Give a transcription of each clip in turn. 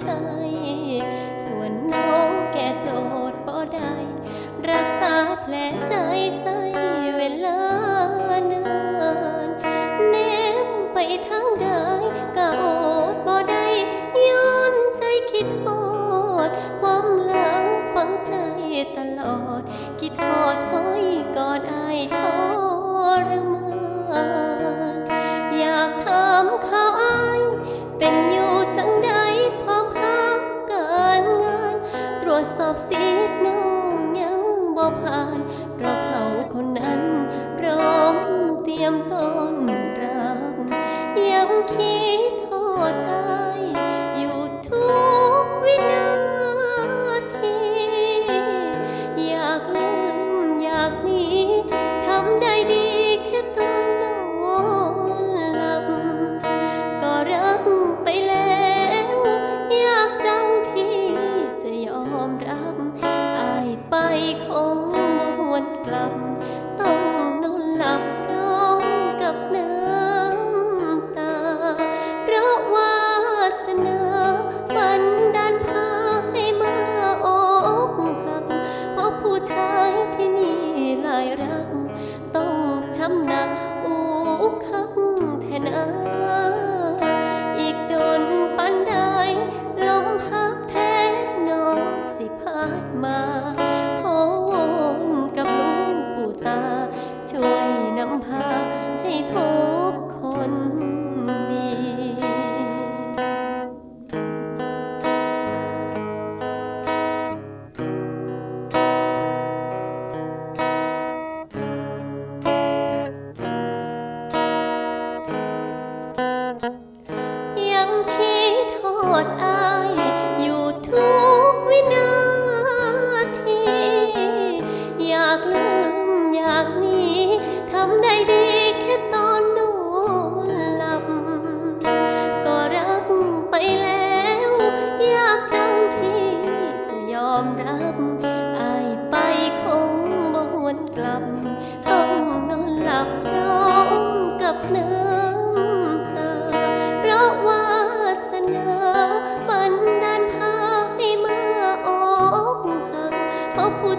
ใช่ส่วนน้องแก่โจทย์บ่ได้ รักษาแผลใจใส่เวลานานแนมไปทางใดก็อดบ่ได้ย้อนใจคิดโทษความหลังฝังใจตลอด คิดทอดห้อยกอดอายทรมานอยากถามเขา สอบสิทธิ์น้องยังบ่ผ่าน เพราะเขาคนนั้นพร้อมเตรียมต้นรับยังคิด ไปคงบ่หวนกลับ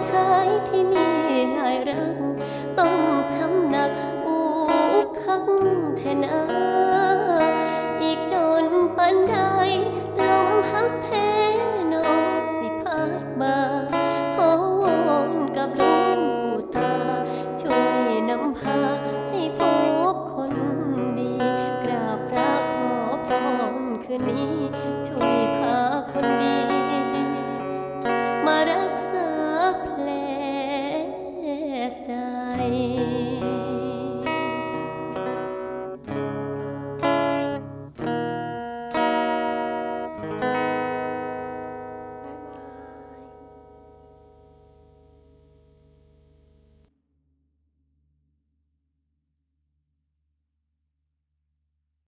เพราะผู้ายที่มีหลายรัก ต้องช้ำหนักอุกคักแทนอาอีกโดนปันใดลมพักแท้นองสิพัดมาขอวอนกับหลวงปู่ตา ช่วยนำพาให้พบคนดี กราบพระขอพรคืนนี้ 哎